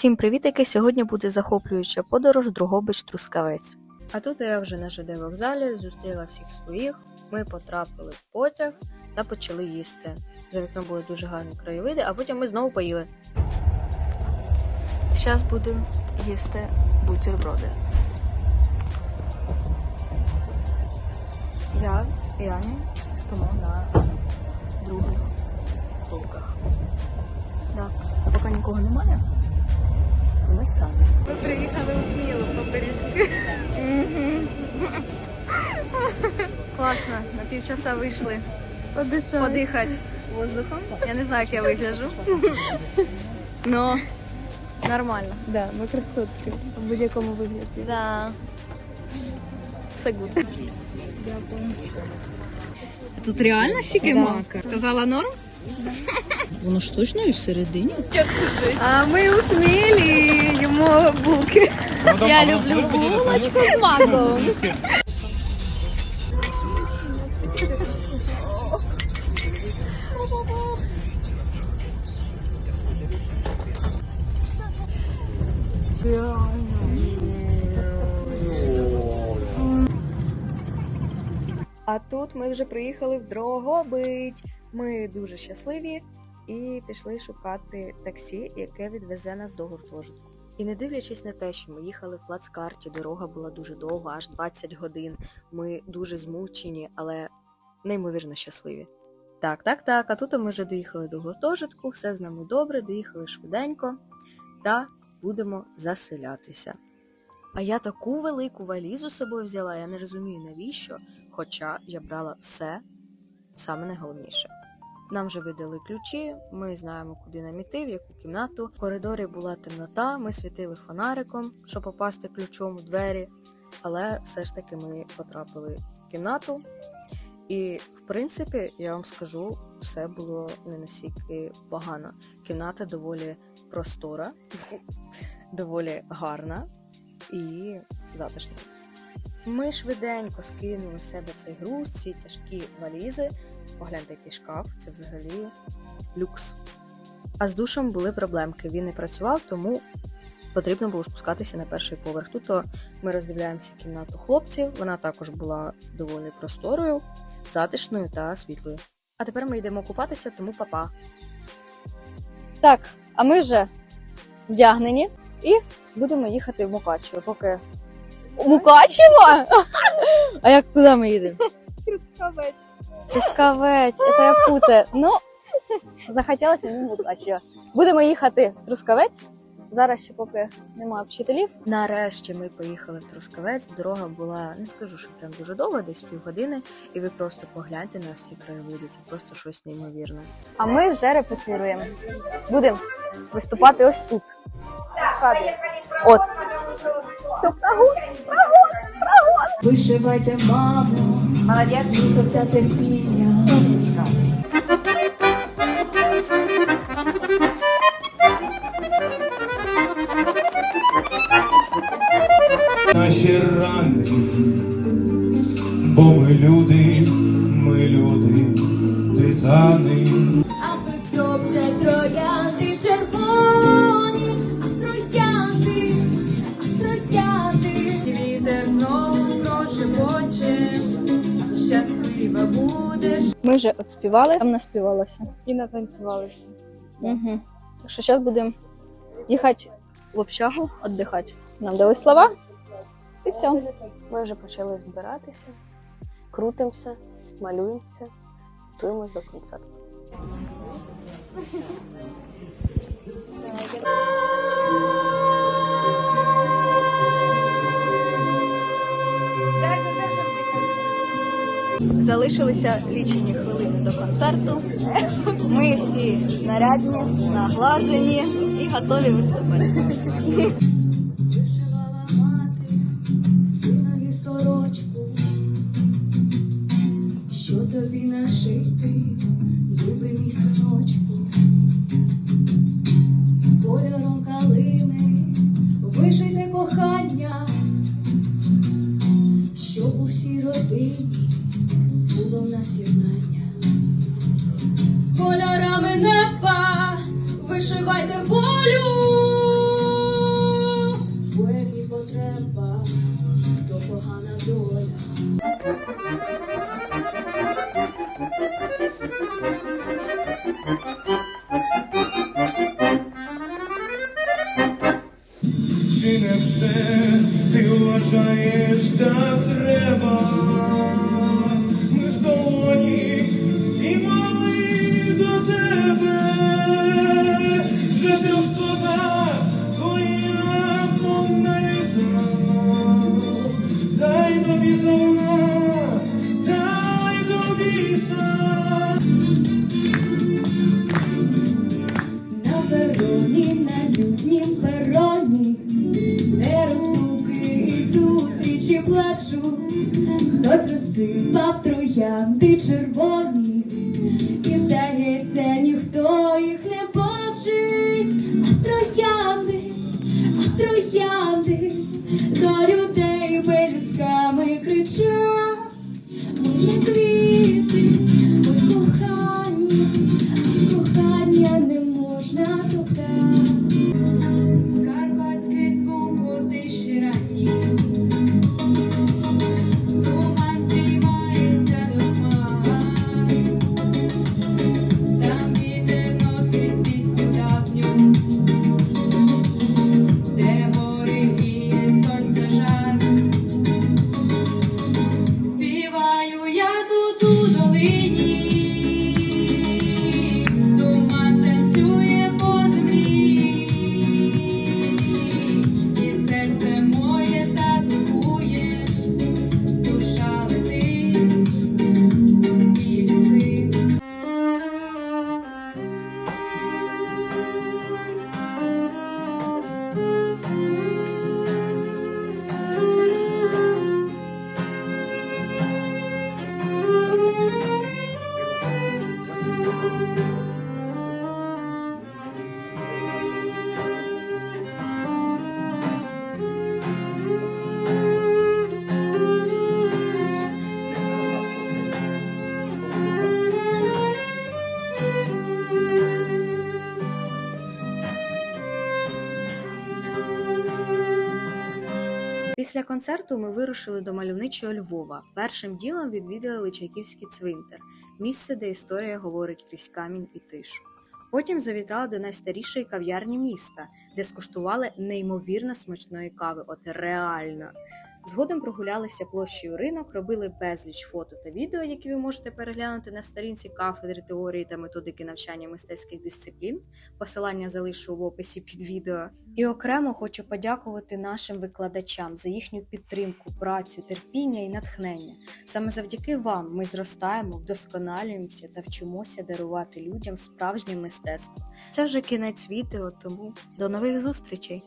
Всім привітики! Сьогодні буде захоплююча подорож Другобич Трускавець. А тут я вже на ЖД вокзалі зустріла всіх своїх. Ми потрапили в потяг та почали їсти. За вікном були дуже гарні краєвиди, а потім ми знову поїли. Зараз будемо їсти бутерброди. Я і Аня спимо на других полках. Так, поки нікого немає. Ми самі. Ми приїхали у Смілу по пиріжки. Класно, на півчаса вийшли Подишали. подихати воздухом. Я не знаю, як я вигляджу. Но нормально. Да, ми красотки в будь-якому вигляді. Да. Все гуд. Дякую. Тут реально сікимака? Казала норм? Воно ж точно і всередині. А ми у Смілі їмо булки. Я люблю булочку з маком. А тут ми вже приїхали в Дрогобич. Ми дуже щасливі і пішли шукати таксі, яке відвезе нас до гуртожитку. І не дивлячись на те, що ми їхали в плацкарті, дорога була дуже довга, аж 20 годин. Ми дуже змучені, але неймовірно щасливі. Так, так, так. А тут ми вже доїхали до гуртожитку, все з нами добре, доїхали швиденько та будемо заселятися. А я таку велику валізу з собою взяла, я не розумію навіщо, хоча я брала все саме найголовніше. Нам вже видали ключі, ми знаємо, куди нам іти, в яку кімнату. В коридорі була темнота, ми світили фонариком, щоб попасти ключом у двері, але все ж таки ми потрапили в кімнату. І, в принципі, я вам скажу, все було не настільки погано. Кімната доволі простора, доволі гарна і затишна. Ми швиденько скинули з себе цей груз, ці тяжкі валізи. Погляньте, який шкаф, це взагалі люкс. А з душем були проблемки. Він не працював, тому потрібно було спускатися на перший поверх. Тут ми роздивляємося кімнату хлопців. Вона також була доволі просторою, затишною та світлою. А тепер ми йдемо купатися, тому папа. Так, а ми вже вдягнені і будемо їхати в Мукачево, поки. Мукачево? А як куди ми їдемо? Трускавець. Трускавець, це я путаю. Ну, захотілося мені Мукачево. Будемо їхати в Трускавець. Зараз ще поки немає вчителів. Нарешті ми поїхали в Трускавець. Дорога була, не скажу, що прям дуже довга, десь півгодини, і ви просто погляньте на ці краєвиди. Це просто щось неймовірне. А ми вже репетируємо. Будемо виступати ось тут. Кадрі. От. Все, прогон, прогон, прогон. Вишивайте, мамо, Молодець. та терпіння. Умничка. наші рани, бо ми люди, ми люди, титани. А хтось добре троянди щаслива будеш. Ми вже отспівали, там наспівалося. І натанцювалися. Угу. Так що зараз будемо їхати в общагу, віддихати. Нам дали слова. І все. Ми вже почали збиратися, крутимося, малюємося, готуємось до концерту. Залишилися лічені хвилини до концерту. Ми всі нарядні, наглажені і готові виступати. кольорами неба вишивайте волю, бо потреба, то погана доля. Чи не все? Зустрічі плачу, хтось розсипав троянди червоні, Після концерту ми вирушили до мальовничого Львова. Першим ділом відвідали Личаківський цвинтар, місце, де історія говорить крізь камінь і тишу. Потім завітали до найстарішої кав'ярні міста, де скуштували неймовірно смачної кави. От реально. Згодом прогулялися площею ринок, робили безліч фото та відео, які ви можете переглянути на сторінці кафедри теорії та методики навчання мистецьких дисциплін. Посилання залишу в описі під відео. І окремо хочу подякувати нашим викладачам за їхню підтримку, працю, терпіння і натхнення. Саме завдяки вам ми зростаємо, вдосконалюємося та вчимося дарувати людям справжнє мистецтво. Це вже кінець відео, тому до нових зустрічей!